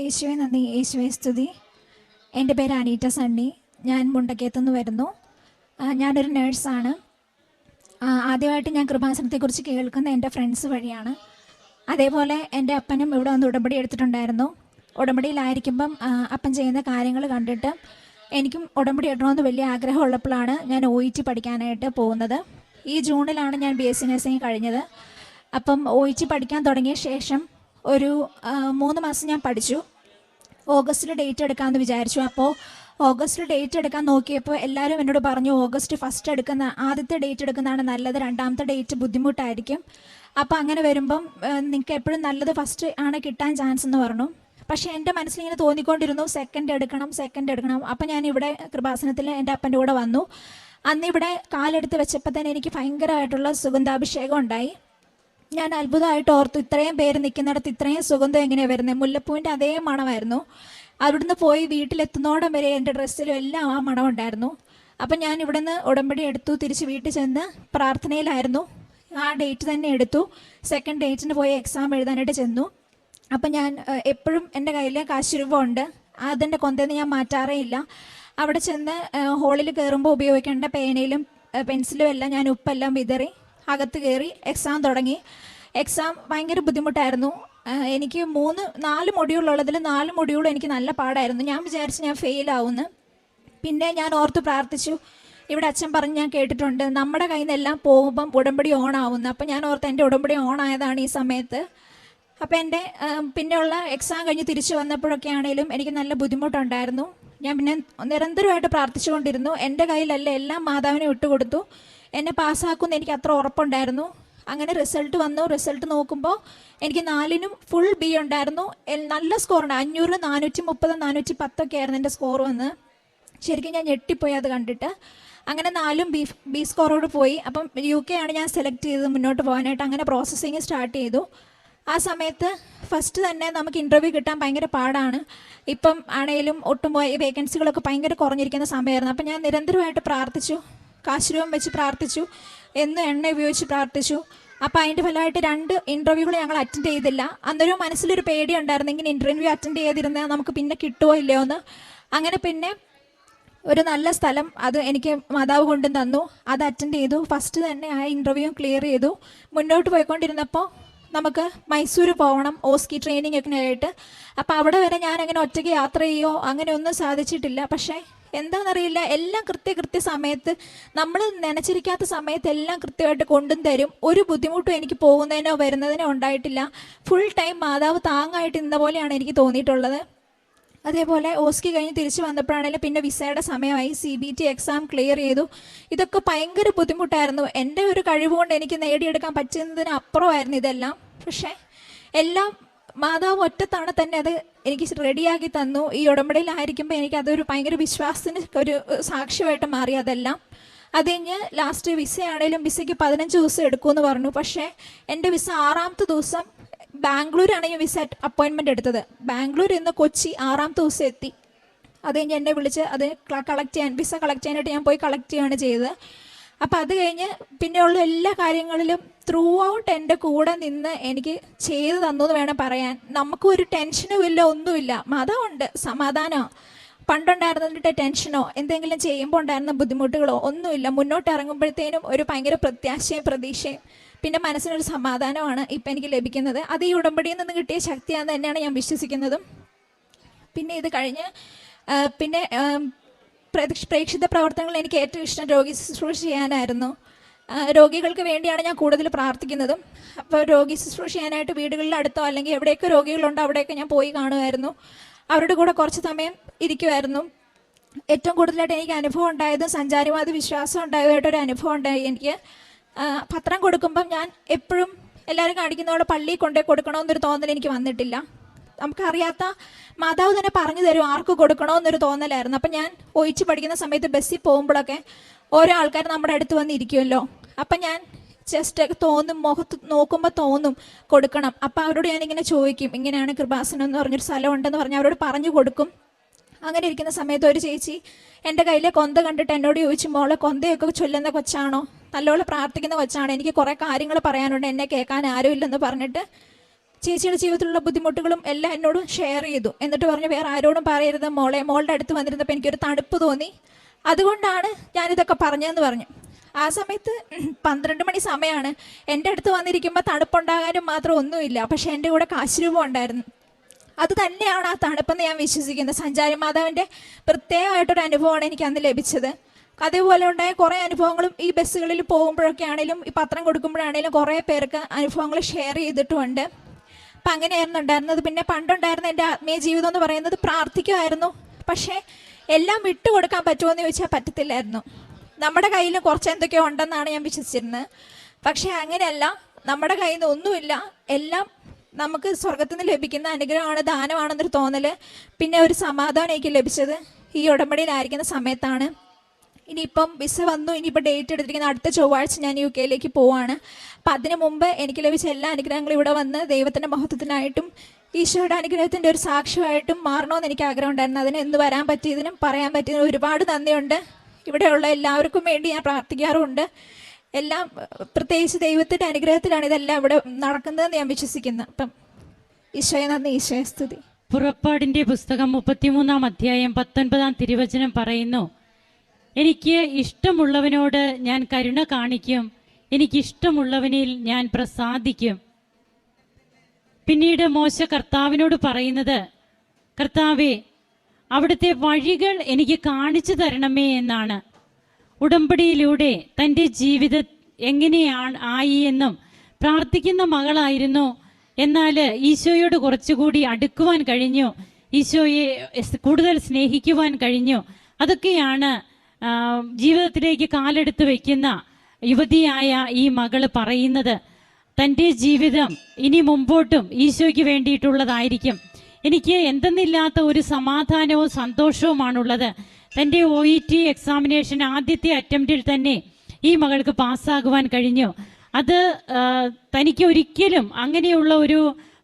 യേശുവെ നന്ദി. യേശുവെ സ്തുതി. എന്റെ പേര് അനീറ്റ സണ്ണി. ഞാൻ മുണ്ടക്കയത്തുനിന്ന് വരുന്നു. ഞാനൊരു നേഴ്സാണ്. ആദ്യമായിട്ട് ഞാൻ കൃപാസനത്തെക്കുറിച്ച് കേൾക്കുന്ന എന്റെ ഫ്രണ്ട്സ് വഴിയാണ്. അതേപോലെ എന്റെ അപ്പനും ഇവിടെ വന്ന് ഉടമ്പടി എടുത്തിട്ടുണ്ടായിരുന്നു. ഉടമ്പടിയിലായിരിക്കുമ്പം അപ്പൻ ചെയ്യുന്ന കാര്യങ്ങൾ കണ്ടിട്ട് എനിക്കും ഉടമ്പടി ഇടണമെന്ന് വലിയ ആഗ്രഹമുള്ളപ്പോഴാണ് ഞാൻ ഒ ഇ ടി പഠിക്കാനായിട്ട് പോകുന്നത്. ഈ ജൂണിലാണ് ഞാൻ ബി എസ് സി നഴ്സിംഗ് കഴിഞ്ഞത്. അപ്പം ഒ ഇ ടി പഠിക്കാൻ തുടങ്ങിയ ശേഷം ഒരു മൂന്ന് മാസം ഞാൻ പഠിച്ചു. ഓഗസ്റ്റിൽ ഡേറ്റ് എടുക്കാമെന്ന് വിചാരിച്ചു. അപ്പോൾ ഓഗസ്റ്റിൽ ഡേറ്റ് എടുക്കാൻ നോക്കിയപ്പോൾ എല്ലാവരും എന്നോട് പറഞ്ഞു ഓഗസ്റ്റ് ഫസ്റ്റ് എടുക്കുന്ന ആദ്യത്തെ ഡേറ്റ് എടുക്കുന്നതാണ് നല്ലത് രണ്ടാമത്തെ ഡേറ്റ് ബുദ്ധിമുട്ടായിരിക്കും. അപ്പോൾ അങ്ങനെ വരുമ്പം നിങ്ങൾക്ക് എപ്പോഴും നല്ലത് ഫസ്റ്റ് ആണ് കിട്ടാൻ ചാൻസ് എന്ന് പറഞ്ഞു. പക്ഷേ എന്റെ മനസ്സിലിങ്ങനെ തോന്നിക്കൊണ്ടിരുന്നു സെക്കൻഡ് എടുക്കണം സെക്കൻഡ് എടുക്കണം. അപ്പം ഞാൻ ഇവിടെ കൃപാസനത്തിൽ എന്റെ അപ്പന്റെ കൂടെ വന്നു. അന്നിവിടെ കാലെടുത്ത് വെച്ചപ്പോൾ തന്നെ എനിക്ക് ഭയങ്കരമായിട്ടുള്ള സുഗന്ധാഭിഷേകം ഉണ്ടായി. ഞാൻ അത്ഭുതമായിട്ട് ഓർത്തു ഇത്രയും പേര് നിൽക്കുന്നിടത്ത് ഇത്രയും സുഗന്ധം എങ്ങനെയാണ് വരുന്നത്? മുല്ലപ്പൂവിന്റെ അതേ മണമായിരുന്നു. അവിടുന്ന് പോയി വീട്ടിലെത്തുന്നോടം വരെ എന്റെ ഡ്രസ്സിലും എല്ലാം ആ മണം ഉണ്ടായിരുന്നു അപ്പം ഞാൻ ഇവിടുന്ന് ഉടമ്പടി എടുത്തു തിരിച്ച് വീട്ടിൽ ചെന്ന് പ്രാർത്ഥനയിലായിരുന്നു. ആ ഡേറ്റ് തന്നെ എടുത്തു. സെക്കൻഡ് ഡേറ്റിന് പോയി എക്സാം എഴുതാനായിട്ട് ചെന്നു. അപ്പം ഞാൻ എപ്പോഴും എന്റെ കയ്യിൽ കാശ് രൂപ ഉണ്ട് അതിന്റെ കൊന്തേന്ന് ഞാൻ മാറ്റാറേ ഇല്ല. അവിടെ ചെന്ന് ഹോളിൽ കയറുമ്പോൾ ഉപയോഗിക്കേണ്ട പേനയിലും പെൻസിലും എല്ലാം ഞാൻ ഉപ്പെല്ലാം വിതറി. അകത്ത് കയറി എക്സാം തുടങ്ങി. എക്സാം ഭയങ്കര ബുദ്ധിമുട്ടായിരുന്നു. എനിക്ക് മൂന്ന് നാല് മൊഡ്യൂളുള്ളതിൽ നാല് മൊഡ്യൂൾ എനിക്ക് നല്ല പാടായിരുന്നു. ഞാൻ വിചാരിച്ചു ഞാൻ ഫെയിൽ ആവുമെന്ന് പിന്നെ ഞാൻ ഓർത്ത് പ്രാർത്ഥിച്ചു. ഇവിടെ അച്ഛൻ പറഞ്ഞ് ഞാൻ കേട്ടിട്ടുണ്ട് നമ്മുടെ കയ്യിൽ നിന്നെല്ലാം പോകുമ്പം ഉടമ്പടി ഓൺ ആവുന്നു. അപ്പം ഞാൻ ഓർത്ത് എന്റെ ഉടമ്പടി ഓൺ ആയതാണ് ഈ സമയത്ത്. അപ്പം എന്റെ പിന്നെയുള്ള എക്സാം കഴിഞ്ഞ് തിരിച്ചു വന്നപ്പോഴൊക്കെ ആണെങ്കിലും എനിക്ക് നല്ല ബുദ്ധിമുട്ടുണ്ടായിരുന്നു. ഞാൻ പിന്നെ നിരന്തരമായിട്ട് പ്രാർത്ഥിച്ചുകൊണ്ടിരുന്നു. എന്റെ കയ്യിലല്ല എല്ലാം മാതാവിനെ വിട്ടുകൊടുത്തു. എന്നെ പാസ്സാക്കുമെന്ന് എനിക്ക് അത്ര ഉറപ്പുണ്ടായിരുന്നു. അങ്ങനെ റിസൾട്ട് വന്നു. റിസൾട്ട് നോക്കുമ്പോൾ എനിക്ക് നാലിനും ഫുൾ ബി ഉണ്ടായിരുന്നു. നല്ല സ്കോറുണ്ട് അഞ്ഞൂറ് നാനൂറ്റി മുപ്പത് നാനൂറ്റി പത്തൊക്കെ ആയിരുന്നു എന്റെ സ്കോർ വന്ന്. ശരിക്കും ഞാൻ ഞെട്ടിപ്പോയി അത് കണ്ടിട്ട്. അങ്ങനെ നാലും ബി ബി സ്കോറോട് പോയി. അപ്പം യു കെ ആണ് ഞാൻ സെലക്ട് ചെയ്തത് മുന്നോട്ട് പോകാനായിട്ട്. അങ്ങനെ പ്രോസസ്സിങ് സ്റ്റാർട്ട് ചെയ്തു. ആ സമയത്ത് ഫസ്റ്റ് തന്നെ നമുക്ക് ഇന്റർവ്യൂ കിട്ടാൻ ഭയങ്കര പാടാണ്. ഇപ്പം ആണെങ്കിലും ഒട്ടും പോയി വേക്കൻസികളൊക്കെ ഭയങ്കര കുറഞ്ഞിരിക്കുന്ന സമയമായിരുന്നു. അപ്പം ഞാൻ നിരന്തരമായിട്ട് പ്രാർത്ഥിച്ചു. കാശുരൂപം വെച്ച് പ്രാർത്ഥിച്ചു. എന്നും എണ്ണ ഉപയോഗിച്ച് പ്രാർത്ഥിച്ചു. അപ്പോൾ അതിന്റെ ഫലമായിട്ട് രണ്ട് ഇന്റർവ്യൂകൾ ഞങ്ങൾ അറ്റൻഡ് ചെയ്തില്ല. അന്നൊരു മനസ്സിലൊരു പേടി ഉണ്ടായിരുന്നു. ഇങ്ങനെ ഇന്റർവ്യൂ അറ്റൻഡ് ചെയ്തിരുന്നാൽ നമുക്ക് പിന്നെ കിട്ടുമോ ഇല്ലയോ എന്ന്. അങ്ങനെ പിന്നെ ഒരു നല്ല സ്ഥലം അത് എനിക്ക് മാതാവ് കൊണ്ടും തന്നു. അത് അറ്റൻഡ് ചെയ്തു. ഫസ്റ്റ് തന്നെ ആ ഇന്റർവ്യൂ ക്ലിയർ ചെയ്തു. മുന്നോട്ട് പോയിക്കൊണ്ടിരുന്നപ്പോൾ നമുക്ക് മൈസൂർ പോകണം ഓസ്കി ട്രെയിനിങ് ഒക്കെ ആയിട്ട്. അപ്പോൾ അവിടെ വരെ ഞാൻ അങ്ങനെ ഒറ്റയ്ക്ക് യാത്ര ചെയ്യോ അങ്ങനെ ഒന്നും സാധിച്ചിട്ടില്ല. പക്ഷേ എന്താണെന്നറിയില്ല. എല്ലാം കൃത്യ കൃത്യ സമയത്ത് നമ്മൾ നനച്ചിരിക്കാത്ത സമയത്ത് എല്ലാം കൃത്യമായിട്ട് കൊണ്ടും തരും. ഒരു ബുദ്ധിമുട്ടും എനിക്ക് പോകുന്നതിനോ വരുന്നതിനോ ഉണ്ടായിട്ടില്ല. ഫുൾ ടൈം മാതാവ് താങ്ങായിട്ട് നിന്ന പോലെയാണ് എനിക്ക് തോന്നിയിട്ടുള്ളത്. അതേപോലെ ഓസ്കി കഴിഞ്ഞ് തിരിച്ചു വന്നപ്പോഴാണെങ്കിലും പിന്നെ വിസയുടെ സമയമായി. C B T exam clear ചെയ്തു. ഇതൊക്കെ ഭയങ്കര ബുദ്ധിമുട്ടായിരുന്നു. എന്റെ ഒരു കഴിവുകൊണ്ട് എനിക്ക് നേടിയെടുക്കാൻ പറ്റുന്നതിനപ്പുറമായിരുന്നു ഇതെല്ലാം. പക്ഷേ എല്ലാം മാതാവ് ഒറ്റത്തവണ തന്നെ അത് എനിക്ക് റെഡിയാക്കി തന്നു. ഈ ഉടമ്പടിയിലായിരിക്കുമ്പോൾ എനിക്ക് അതൊരു ഭയങ്കര വിശ്വാസത്തിന് ഒരു സാക്ഷ്യമായിട്ട് മാറി അതെല്ലാം. അത് കഴിഞ്ഞ് ലാസ്റ്റ് വിസയാണേലും വിസയ്ക്ക് പതിനഞ്ച് ദിവസം എടുക്കുമെന്ന് പറഞ്ഞു. പക്ഷേ എന്റെ വിസ ആറാമത്തെ ദിവസം ബാംഗ്ലൂരാണ് ഞാൻ വിസ അപ്പോയിൻമെന്റ് എടുത്തത്. ബാംഗ്ലൂർ ഇന്ന് കൊച്ചി ആറാമത്തെ ദിവസം എത്തി. അത് കഴിഞ്ഞ് എന്നെ വിളിച്ച് അത് കളക്ട് ചെയ്യാൻ വിസ കളക്ട് ചെയ്യാനായിട്ട് ഞാൻ പോയി കളക്ട് ചെയ്യുകയാണ് ചെയ്തത്. അപ്പോൾ അത് കഴിഞ്ഞ് പിന്നെയുള്ള എല്ലാ കാര്യങ്ങളിലും ത്രൂ ഔട്ട് എന്റെ കൂടെ നിന്ന് എനിക്ക് ചെയ്തു തന്നു എന്ന് വേണം പറയാൻ. നമുക്കൊരു ടെൻഷനും ഇല്ല ഒന്നുമില്ല. മതമുണ്ട് സമാധാനമോ പണ്ടുണ്ടായിരുന്നതിന്റെ ടെൻഷനോ? എന്തെങ്കിലും ചെയ്യുമ്പോൾ ഉണ്ടായിരുന്ന ബുദ്ധിമുട്ടുകളോ? ഒന്നുമില്ല. മുന്നോട്ട് ഇറങ്ങുമ്പോഴത്തേനും ഒരു ഭയങ്കര പ്രത്യാശയും പ്രതീക്ഷയും പിന്നെ മനസ്സിനൊരു സമാധാനമാണ് ഇപ്പം എനിക്ക് ലഭിക്കുന്നത്. അത് ഈ ഉടമ്പടിയിൽ നിന്ന് കിട്ടിയ ശക്തിയാണെന്ന് തന്നെയാണ് ഞാൻ വിശ്വസിക്കുന്നതും. പിന്നെ ഇത് കഴിഞ്ഞ് പിന്നെ പ്രേക്ഷിത പ്രവർത്തനങ്ങൾ എനിക്ക് ഏറ്റവും ഇഷ്ടം രോഗി ശുശ്രൂഷ ചെയ്യാനായിരുന്നു. രോഗികൾക്ക് വേണ്ടിയാണ് ഞാൻ കൂടുതൽ പ്രാർത്ഥിക്കുന്നതും. അപ്പോൾ രോഗി ശുശ്രൂഷ ചെയ്യാനായിട്ട് വീടുകളിൽ അടുത്തോ അല്ലെങ്കിൽ എവിടെയൊക്കെ രോഗികളുണ്ടോ അവിടെയൊക്കെ ഞാൻ പോയി കാണുമായിരുന്നു. അവരുടെ കൂടെ കുറച്ച് സമയം ഇരിക്കുമായിരുന്നു. ഏറ്റവും കൂടുതലായിട്ട് എനിക്ക് അനുഭവം ഉണ്ടായത് സഞ്ചാരിവാദ വിശ്വാസം ഉണ്ടായതായിട്ടൊരു അനുഭവം ഉണ്ടായി എനിക്ക്. പത്രം കൊടുക്കുമ്പം ഞാൻ എപ്പോഴും എല്ലാവരും കാണിക്കുന്ന പോലെ പള്ളിയിൽ കൊണ്ടുപോയി കൊടുക്കണമെന്നൊരു തോന്നൽ എനിക്ക് വന്നിട്ടില്ല. നമുക്കറിയാത്ത മാതാവ് തന്നെ പറഞ്ഞു തരും ആർക്ക് കൊടുക്കണമെന്നൊരു തോന്നലായിരുന്നു. അപ്പം ഞാൻ ഒഴിച്ച് പഠിക്കുന്ന സമയത്ത് ബസ്സിൽ പോകുമ്പോഴൊക്കെ ഓരോ ആൾക്കാർ നമ്മുടെ അടുത്ത് വന്ന് ഇരിക്കുമല്ലോ. അപ്പം ഞാൻ ജസ്റ്റ് തോന്നും മുഖത്ത് നോക്കുമ്പോൾ തോന്നും കൊടുക്കണം. അപ്പം അവരോട് ഞാൻ ഇങ്ങനെ ചോദിക്കും ഇങ്ങനെയാണ് കൃപാസനം എന്ന് പറഞ്ഞൊരു സ്ഥലം ഉണ്ടെന്ന് പറഞ്ഞ് അവരോട് പറഞ്ഞു കൊടുക്കും. അങ്ങനെ ഇരിക്കുന്ന സമയത്ത് ഒരു ചേച്ചി എന്റെ കയ്യിലെ കൊന്ത കണ്ടിട്ട് എന്നോട് ചോദിച്ചു മോളെ കൊന്തയൊക്കെ ചൊല്ലുന്ന കൊച്ചാണോ? നല്ലോണം പ്രാർത്ഥിക്കുന്ന കൊച്ചാണോ? എനിക്ക് കുറേ കാര്യങ്ങൾ പറയാനുണ്ട് എന്നെ കേൾക്കാൻ ആരുമില്ലെന്ന് പറഞ്ഞിട്ട് ചേച്ചിയുടെ ജീവിതത്തിലുള്ള ബുദ്ധിമുട്ടുകളും എല്ലാം എന്നോടും ഷെയർ ചെയ്തു. എന്നിട്ട് പറഞ്ഞു വേറെ ആരോടും പറയരുത് മോളെ. മോളുടെ അടുത്ത് വന്നിരുന്നപ്പോൾ എനിക്കൊരു തണുപ്പ് തോന്നി. അതുകൊണ്ടാണ് ഞാനിതൊക്കെ പറഞ്ഞതെന്ന് പറഞ്ഞു. ആ സമയത്ത് പന്ത്രണ്ട് മണി സമയമാണ് എന്റെ അടുത്ത് വന്നിരിക്കുമ്പോൾ തണുപ്പുണ്ടാകാനും മാത്രം ഒന്നുമില്ല. പക്ഷേ എന്റെ കൂടെ കാശുരൂപം ഉണ്ടായിരുന്നു. അത് തന്നെയാണ് ആ തണുപ്പെന്ന് ഞാൻ വിശ്വസിക്കുന്നത്. സഞ്ചാരി മാതാവിന്റെ പ്രത്യേകമായിട്ടൊരു അനുഭവമാണ് എനിക്ക് അന്ന് ലഭിച്ചത്. അതേപോലെ ഉണ്ടായ കുറേ അനുഭവങ്ങളും ഈ ബസ്സുകളിൽ പോകുമ്പോഴൊക്കെ ആണെങ്കിലും ഈ പത്രം കൊടുക്കുമ്പോഴാണെങ്കിലും കുറേ പേർക്ക് അനുഭവങ്ങൾ ഷെയർ ചെയ്തിട്ടുമുണ്ട് അപ്പം അങ്ങനെയായിരുന്നു ഉണ്ടായിരുന്നത്. പിന്നെ പണ്ടുണ്ടായിരുന്ന എന്റെ ആത്മീയ ജീവിതം എന്ന് പറയുന്നത് പ്രാർത്ഥിക്കുമായിരുന്നു. പക്ഷേ എല്ലാം വിട്ടുകൊടുക്കാൻ പറ്റുമോ എന്ന് ചോദിച്ചാൽ പറ്റത്തില്ലായിരുന്നു. നമ്മുടെ കയ്യിൽ കുറച്ച് എന്തൊക്കെയോ ഉണ്ടെന്നാണ് ഞാൻ വിശ്വസിച്ചിരുന്നത്. പക്ഷേ അങ്ങനെയല്ല നമ്മുടെ കയ്യിൽ നിന്ന് ഒന്നുമില്ല. എല്ലാം നമുക്ക് സ്വർഗത്തിൽ നിന്ന് ലഭിക്കുന്ന അനുഗ്രഹമാണ് ദാനമാണെന്നൊരു തോന്നൽ പിന്നെ ഒരു സമാധാനം എനിക്ക് ലഭിച്ചത് ഈ ഉടമ്പടിയിലായിരിക്കുന്ന സമയത്താണ്. ഇനിയിപ്പം വിസ വന്നു ഇനിയിപ്പോൾ ഡേറ്റ് എടുത്തിരിക്കുന്ന അടുത്ത ചൊവ്വാഴ്ച ഞാൻ യു കെയിലേക്ക് പോവാണ്. അപ്പം അതിനു മുമ്പ് എനിക്ക് ലഭിച്ച എല്ലാ അനുഗ്രഹങ്ങളും ഇവിടെ വന്ന് ദൈവത്തിന്റെ മഹത്വത്തിനായിട്ടും ഈശോയുടെ അനുഗ്രഹത്തിന്റെ ഒരു സാക്ഷ്യമായിട്ടും മാറണമെന്ന് എനിക്ക് ആഗ്രഹം ഉണ്ടായിരുന്നു അതിന് എന്ന് വരാൻ പറ്റിയതിനും പറയാൻ പറ്റിയതിനും ഒരുപാട് നന്ദിയുണ്ട്. ഇവിടെയുള്ള എല്ലാവർക്കും വേണ്ടി ഞാൻ പ്രാർത്ഥിക്കാറുമുണ്ട്. എല്ലാം പ്രത്യേകിച്ച് ദൈവത്തിന്റെ അനുഗ്രഹത്തിലാണ് ഇതെല്ലാം ഇവിടെ നടക്കുന്നതെന്ന് ഞാൻ വിശ്വസിക്കുന്നു. അപ്പം ഈശോയെ നന്ദി ഈശോയെ സ്തുതി. പുറപ്പാടിന്റെ പുസ്തകം മുപ്പത്തിമൂന്നാം അധ്യായം പത്തൊൻപതാം തിരുവചനം പറയുന്നു എനിക്ക് ഇഷ്ടമുള്ളവനോട് ഞാൻ കരുണ കാണിക്കും എനിക്കിഷ്ടമുള്ളവനിൽ ഞാൻ പ്രസാദിക്കും. പിന്നീട് മോശ കർത്താവിനോട് പറയുന്നത് കർത്താവെ അവിടുത്തെ വഴികൾ എനിക്ക് കാണിച്ചു തരണമേ എന്നാണ്. ഉടമ്പടിയിലൂടെ തന്റെ ജീവിതം എങ്ങനെയാണ് ആയി എന്നും പ്രാർത്ഥിക്കുന്ന മകളായിരുന്നു. എന്നാൽ ഈശോയോട് കുറച്ചുകൂടി അടുക്കുവാൻ കഴിഞ്ഞു. ഈശോയെ കൂടുതൽ സ്നേഹിക്കുവാൻ കഴിഞ്ഞു. അതൊക്കെയാണ് ജീവിതത്തിലേക്ക് കാലെടുത്ത് വയ്ക്കുന്ന യുവതിയായ ഈ മകൾ പറയുന്നത്. തന്റെ ജീവിതം ഇനി മുമ്പോട്ടും ഈശോയ്ക്ക് വേണ്ടിയിട്ടുള്ളതായിരിക്കും. എനിക്ക് എന്തെന്നില്ലാത്ത ഒരു സമാധാനവും സന്തോഷവുമാണുള്ളത്. തന്റെ ഒ ഇ ടി എക്സാമിനേഷൻ ആദ്യത്തെ അറ്റംപ്റ്റിൽ തന്നെ ഈ മകൾക്ക് പാസ്സാകുവാൻ കഴിഞ്ഞു. അത് തനിക്ക് ഒരിക്കലും അങ്ങനെയുള്ള ഒരു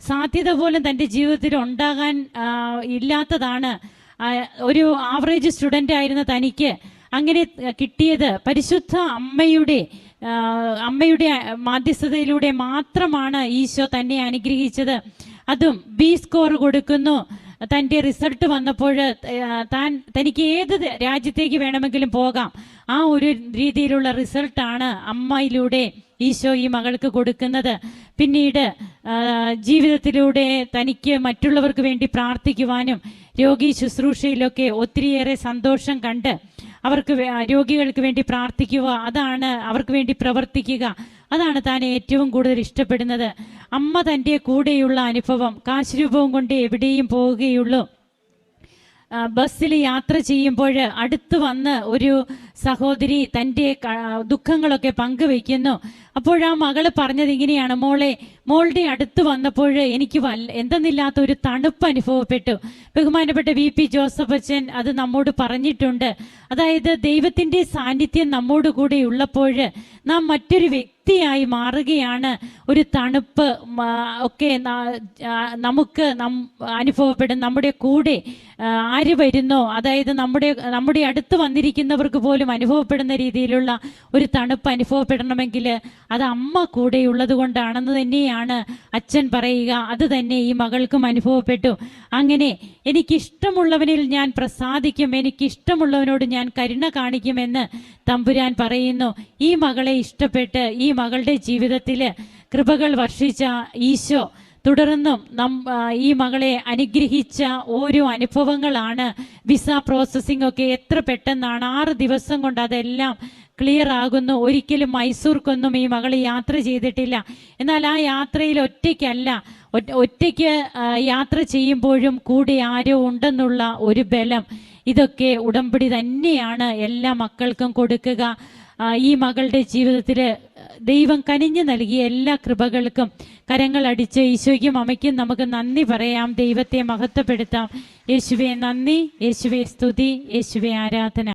സാധ്യത പോലും തന്റെ ജീവിതത്തിൽ ഉണ്ടാകാൻ ഇല്ലാത്തതാണ്. ഒരു ആവറേജ് സ്റ്റുഡന്റ് ആയിരുന്ന തനിക്ക് അങ്ങനെ കിട്ടിയത് പരിശുദ്ധ അമ്മയുടെ അമ്മയുടെ മാധ്യസ്ഥതയിലൂടെ മാത്രമാണ് ഈശോ തന്നെ അനുഗ്രഹിച്ചത്. അതും ബി സ്കോർ കൊടുക്കുന്നു. തന്റെ റിസൾട്ട് വന്നപ്പോൾ താൻ തനിക്ക് ഏത് രാജ്യത്തേക്ക് വേണമെങ്കിലും പോകാം. ആ ഒരു രീതിയിലുള്ള റിസൾട്ടാണ് അമ്മയിലൂടെ ഈശോ ഈ മകൾക്ക് കൊടുക്കുന്നത്. പിന്നീട് ജീവിതത്തിലൂടെ തനിക്ക് മറ്റുള്ളവർക്ക് വേണ്ടി പ്രാർത്ഥിക്കുവാനും രോഗി ശുശ്രൂഷയിലൊക്കെ ഒത്തിരിയേറെ സന്തോഷം കണ്ട് അവർക്ക് രോഗികൾക്ക് വേണ്ടി പ്രാർത്ഥിക്കുക അതാണ് അവർക്ക് വേണ്ടി പ്രവർത്തിക്കുക. അതാണ് താൻ ഏറ്റവും കൂടുതൽ ഇഷ്ടപ്പെടുന്നത്. അമ്മ തന്റെ കൂടെയുള്ള അനുഭവം കാശ് രൂപവും കൊണ്ട് എവിടെയും പോവുകയുള്ളൂ. ബസ്സിൽ യാത്ര ചെയ്യുമ്പോൾ അടുത്ത് വന്ന് ഒരു സഹോദരി തന്റെ ദുഃഖങ്ങളൊക്കെ പങ്കുവെക്കുന്നു അപ്പോൾ ആ മകൾ പറഞ്ഞത് ഇങ്ങനെയാണ് മോളെ മോളുടെ അടുത്ത് വന്നപ്പോൾ എനിക്ക് വല്ല എന്തെന്നില്ലാത്ത ഒരു തണുപ്പ് അനുഭവപ്പെട്ടു. ബഹുമാനപ്പെട്ട വി പി ജോസഫ് അച്ഛൻ അത് നമ്മോട് പറഞ്ഞിട്ടുണ്ട്. അതായത് ദൈവത്തിന്റെ സാന്നിധ്യം നമ്മോട് കൂടെ ഉള്ളപ്പോൾ നാം മറ്റൊരു വ്യക്തിയായി മാറുകയാണ് ഒരു തണുപ്പ് ഒക്കെ നമുക്ക് അനുഭവപ്പെടും നമ്മുടെ കൂടെ ആര് വരുന്നോ അതായത് നമ്മുടെ നമ്മുടെ അടുത്ത് വന്നിരിക്കുന്നവർക്ക് പോലും അനുഭവപ്പെടുന്ന രീതിയിലുള്ള ഒരു തണുപ്പ് അനുഭവപ്പെടണമെങ്കിൽ അത് അമ്മ കൂടെയുള്ളത് കൊണ്ടാണെന്ന് തന്നെയാണ് അച്ഛൻ പറയുക. അത് തന്നെ ഈ മകൾക്കും അനുഭവപ്പെട്ടു. അങ്ങനെ എനിക്കിഷ്ടമുള്ളവനിൽ ഞാൻ പ്രസാദിക്കും എനിക്കിഷ്ടമുള്ളവനോട് ഞാൻ കരുണ കാണിക്കുമെന്ന് തമ്പുരാൻ പറയുന്നു. ഈ മകളെ ഇഷ്ടപ്പെട്ട് ഈ മകളുടെ ജീവിതത്തിൽ കൃപകൾ വർഷിച്ച ഈശോ തുടർന്നും നം ഈ മകളെ അനുഗ്രഹിച്ച ഓരോ അനുഭവങ്ങളാണ് വിസ പ്രോസസ്സിംഗ് ഒക്കെ എത്ര പെട്ടെന്നാണ്. ആറ് ദിവസം കൊണ്ട് അതെല്ലാം ക്ലിയർ ആകുന്നു. ഒരിക്കലും മൈസൂർക്കൊന്നും ഈ മകൾ യാത്ര ചെയ്തിട്ടില്ല. എന്നാൽ ആ യാത്രയിൽ ഒറ്റയ്ക്കല്ല. ഒറ്റ- ഒറ്റയ്ക്ക് യാത്ര ചെയ്യുമ്പോഴും കൂടെ ആരോ ഉണ്ടെന്നുള്ള ഒരു ബലം. ഇതൊക്കെ ഉടമ്പടി തന്നെയാണ് എല്ലാ മക്കൾക്കും കൊടുക്കുക. ഈ മകളുടെ ജീവിതത്തിൽ ദൈവം കനിഞ്ഞു നൽകിയ എല്ലാ കൃപകൾക്കും കരങ്ങൾ അടിച്ച് ഈശോയ്ക്കും അമ്മയ്ക്കും നമുക്ക് നന്ദി പറയാം. ദൈവത്തെ മഹത്വപ്പെടുത്താം. യേശുവെ നന്ദി. യേശുവെ സ്തുതി. യേശുവെ ആരാധന.